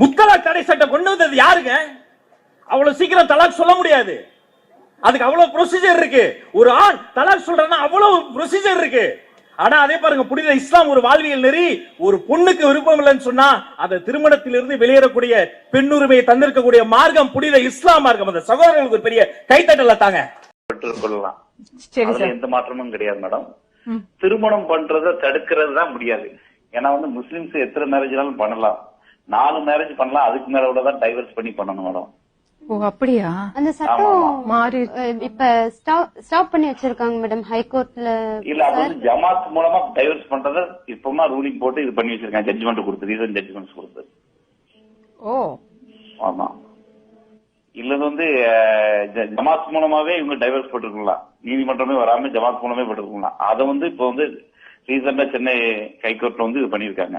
முத்தலாக் தடை சட்டம் கொண்டு வந்தது யாருங்க? அவ்வளவு சீக்கிரம் தலாக் சொல்ல முடியாது. அதுக்கு அவ்வளவு ப்ரொசீஜர் இருக்கு. ஒரு ஆண் தலாக் சொல்றேன்னா அவ்வளவு ப்ரொசீஜர் இருக்கு. ஆனா அதே பாருங்க புனித இஸ்லாம் ஒரு வாழ்வியல் நெறி ஒரு பொண்ணுக்கு விருப்பம் இல்லைன்னு சொன்னா அந்த திருமணத்திலிருந்து வெளியேறக்கூடிய பெண்ணுரிமையை தந்திருக்கக்கூடிய மார்க்கம் புனித இஸ்லாம் மார்க்கம். அந்த சகோதரர்களுக்கு ஒரு பெரிய கைத்தட்டல தாங்க. கொள்ளலாம் சரி அதுல சார். எந்த மாற்றமும் கிடையாது மேடம். திருமணம் பண்றத தடுக்கிறது தான் முடியாது. ஏன்னா வந்து முஸ்லிம்ஸ் எத்தனை மேரேஜ்னாலும் பண்ணலாம். நாலு மேரேஜ் பண்ணலாம் அதுக்கு மேல கூட தான் டைவர்ஸ் பண்ணி பண்ணணும் மேடம். ஓ அப்படியா? அந்த சட்டம் மாறி இப்ப ஸ்டாப் பண்ணி வச்சிருக்காங்க மேடம் ஹைகோர்ட்ல இல்ல அது வந்து ஜமாத் மூலமா டைவர்ஸ் பண்றத இப்பமா ரூலிங் போட்டு இது பண்ணி வச்சிருக்காங்க ஜட்ஜ்மெண்ட் கொடுத்து ரீசன் ஜட்ஜ்மெண்ட்ஸ் கொடுத்து. ஓ. ஆமா. இல்லது வந்து ஜமாத் மூலமாவே இவங்க டைவர்ஸ் போட்டிருக்கலாம். நீதிமன்றமே வராம ஜமாத் மூலமே போட்டிருக்கலாம். அதை வந்து இப்போ வந்து ரீசெண்டா சென்னை ஹைகோர்ட்ல வந்து இது பண்ணிருக்காங்க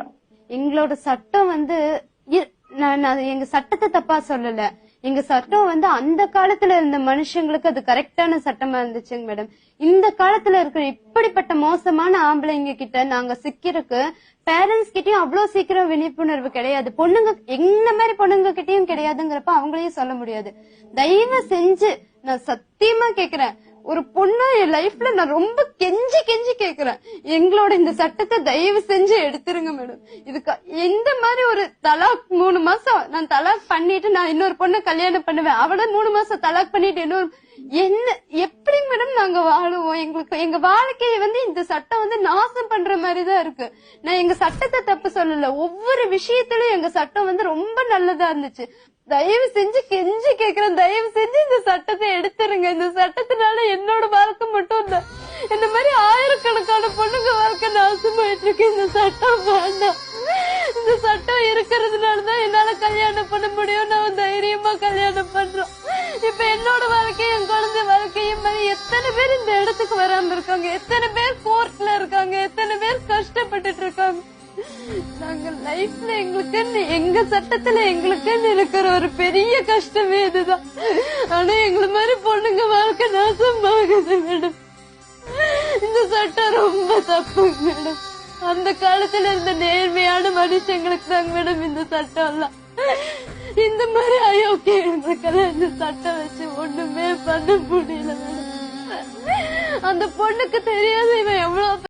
எங்களோட சட்டம் வந்து இ- நான் நான் எங்க சட்டத்தை தப்பா சொல்லல. எங்க சட்டம் வந்து அந்த காலத்துல இருந்த மனுஷங்களுக்கு அது கரெக்டான சட்டமா இருந்துச்சுங்க மேடம். இந்த காலத்துல இருக்கிற இப்படிப்பட்ட மோசமான ஆம்பளைங்க கிட்ட நாங்க சிக்கிறதுக்கு பேரண்ட்ஸ் கிட்டயும் அவ்வளவு சீக்கிரம் விழிப்புணர்வு கிடையாது. பொண்ணுங்க என்ன மாதிரி பொண்ணுங்க கிட்டயும் கிடையாதுங்கிறப்ப அவங்களையும் சொல்ல முடியாது. தயவு செஞ்சு நான் சத்தியமா கேக்குறேன். ஒரு பொண்ணா என் லைஃப்ல நான் ரொம்ப கெஞ்சி கெஞ்சி கேக்குறேன். எங்களோட இந்த சட்டத்தை தயவு செஞ்சு எடுத்துருங்க மேடம் இதுக்கு எந்த மாதிரி ஒரு தலாக் மூணு மாசம் நான் தலாக் பண்ணிட்டு நான் இன்னொரு பொண்ணை கல்யாணம் பண்ணுவேன். அவள மூணு மாசம் தலாக் பண்ணிட்டு இன்னொரு என்ன எப்படி மேடம் நாங்க வாழுவோம்? எங்களுக்கு எங்க வாழ்க்கையை வந்து இந்த சட்டம் வந்து நாசம் பண்ற மாதிரி தான் இருக்கு. நான் எங்க சட்டத்தை தப்பு ஒவ்வொரு விஷயத்திலும் எங்க சட்டம் வந்து ரொம்ப நல்லதா இருந்துச்சு. தயவு செஞ்சு கெஞ்சி கேக்குறேன். தயவு செஞ்சு இந்த சட்டத்தை எடுத்துருங்க. இந்த சட்டத்தினால என்னோட வாழ்க்கை மட்டும் இல்ல இந்த மாதிரி ஆயிரக்கணக்கான பொண்ணுங்க வாழ்க்கை நாசமாயிட்டு இருக்கு இந்த சட்டம் வேண்டாம். இந்த சட்டம் இருக்கிறதுனாலதான் என்னால கல்யாணம் பண்ண முடியும். நான் தைரியமா கல்யாணம் பண்றோம். இப்ப என்னோட வாழ்க்கையும் என் குழந்தை வாழ்க்கையும் மாதிரி எத்தனை பேர் இந்த இடத்துக்கு வராம இருக்காங்க? எத்தனை பேர் கோர்ட்ல இருக்காங்க? எத்தனை பேர் கஷ்டப்பட்டுட்டு இருக்காங்க? நாங்க லைஃப்ல எங்களுக்கு எங்க சட்டத்துல எங்களுக்குன்னு இருக்கிற ஒரு பெரிய கஷ்டமே இதுதான். ஆனா எங்களை மாதிரி பொண்ணுங்க வாழ்க்கை நாசமாகுது மேடம் இந்த சட்டம் ரொம்ப தப்பு மேடம் அந்த காலத்துல இருந்த நேர்மையான மனுஷங்களுக்கு தாங்க மேடம் இந்த சட்டம் எல்லாம் இந்த மாதிரி அயோக்கியங்களுக்கெல்லாம் இந்த சட்டம் வச்சு ஒண்ணுமே பண்ண முடியல மேடம் அந்த பொண்ணுக்கு தெரியாது இவன் எவ்வளவு